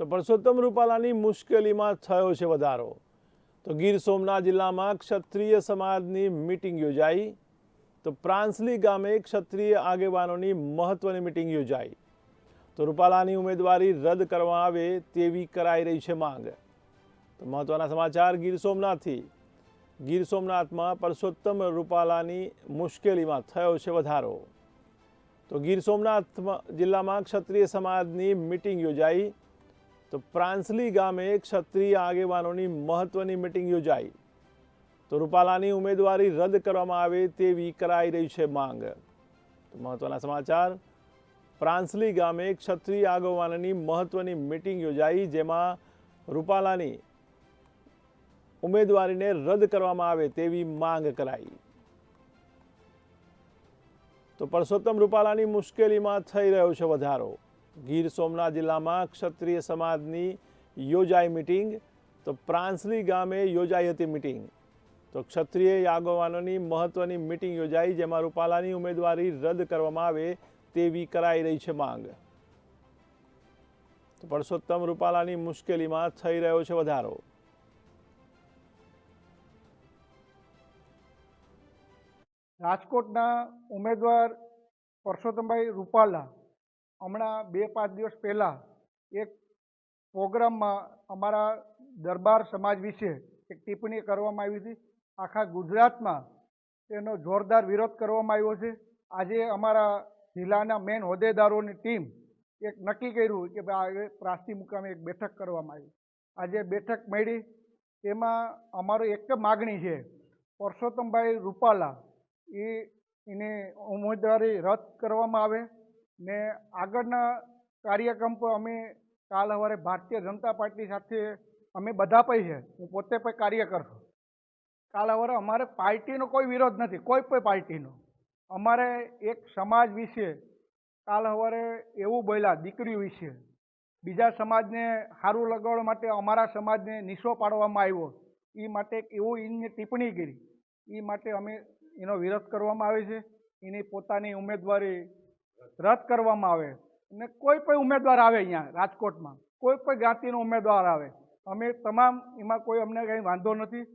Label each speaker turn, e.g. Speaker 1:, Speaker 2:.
Speaker 1: તો પરસોત્તમ રૂપાલાની મુશ્કેલીમાં થયો છે વધારો. તો ગીર સોમનાથ જિલ્લામાં ક્ષત્રિય સમાજની મિટિંગ યોજાઈ. તો પ્રાંસલી ગામે ક્ષત્રિય આગેવાનોની મહત્વની મિટિંગ યોજાઈ. તો રૂપાલાની ઉમેદવારી રદ કરવામાં આવે તેવી કરાઈ રહી છે માંગ. તો મહત્વના સમાચાર ગીર સોમનાથથી. ગીર સોમનાથમાં પરસોત્તમ રૂપાલાની મુશ્કેલીમાં થયો છે વધારો. તો ગીર સોમનાથ જિલ્લામાં ક્ષત્રિય સમાજની મિટિંગ યોજાઈ. તો પ્રાંસલી ગામે ક્ષત્રિય આગેવાનોની મહત્વની મિટિંગ યોજાઈ. તો રૂપાલાની ઉમેદવારી રદ કરવામાં આવે તેવી કરાઈ રહી છે માંગ. તો મહત્વના સમાચાર પ્રાંસલી ગામે ક્ષત્રિય આગેવાનોની મહત્વની મિટિંગ યોજાઈ જેમાં રૂપાલાની ઉમેદવારીને રદ કરવામાં આવે તેવી માંગ કરાઈ. તો પરસોત્તમ રૂપાલાની મુશ્કેલીમાં થઈ રહ્યો છે વધારો. ગીર સોમનાથ જિલ્લામાં ક્ષત્રિય સમાજની યોજાઈ મિટિંગ, તો પ્રાંસલી ગામે યોજાઈ હતી મિટિંગ. તો ક્ષત્રિય આગેવાનોની મહત્વની મિટિંગ યોજાઈ, જેમાં રૂપાલાની ઉમેદવારી રદ કરવામાં આવે તેવી કરાઈ રહી છે માંગ. તો પરસોત્તમ રૂપાલાની મુશ્કેલીમાં થઈ રહ્યો છે વધારો.
Speaker 2: રાજકોટના ઉમેદવાર પરસોત્તમભાઈ રૂપાલા હમણાં બે પાંચ દિવસ પહેલાં એક પ્રોગ્રામમાં અમારા દરબાર સમાજ વિશે એક ટિપ્પણી કરવામાં આવી હતી. આખા ગુજરાતમાં તેનો જોરદાર વિરોધ કરવામાં આવ્યો છે. આજે અમારા જિલ્લાના મેન હોદ્દેદારોની ટીમ એક નક્કી કર્યું કે ભાઈ પ્રાંતિજ મુકામે એક બેઠક કરવામાં આવી. આજે બેઠક મળી. એમાં અમારો એક માગણી છે. પરસોત્તમભાઈ રૂપાલા એ એને ઉમેદવારી રદ કરવામાં આવે. ને આગળના કાર્યક્રમ પર અમે કાલ સવારે ભારતીય જનતા પાર્ટી સાથે અમે બધા પૈ છે. હું પોતે પણ કાર્યકર છું. કાલ સવારે અમારે પાર્ટીનો કોઈ વિરોધ નથી, કોઈ પણ પાર્ટીનો. અમારે એક સમાજ વિશે કાલ સવારે એવું બોલ્યા દીકરી વિશે. બીજા સમાજને સારું લગાવવા માટે અમારા સમાજને નિશો પાડવામાં આવ્યો. એ માટે એવું એને ટિપ્પણી કરી. એ માટે અમે એનો વિરોધ કરવામાં આવે છે. એની પોતાની ઉમેદવારી રદ કરવામાં આવે અને કોઈ પણ ઉમેદવાર આવે અહીંયા રાજકોટમાં, કોઈ પણ જ્ઞાતિનો ઉમેદવાર આવે. અમે તમામ એમાં કોઈ અમને કંઈ વાંધો નથી.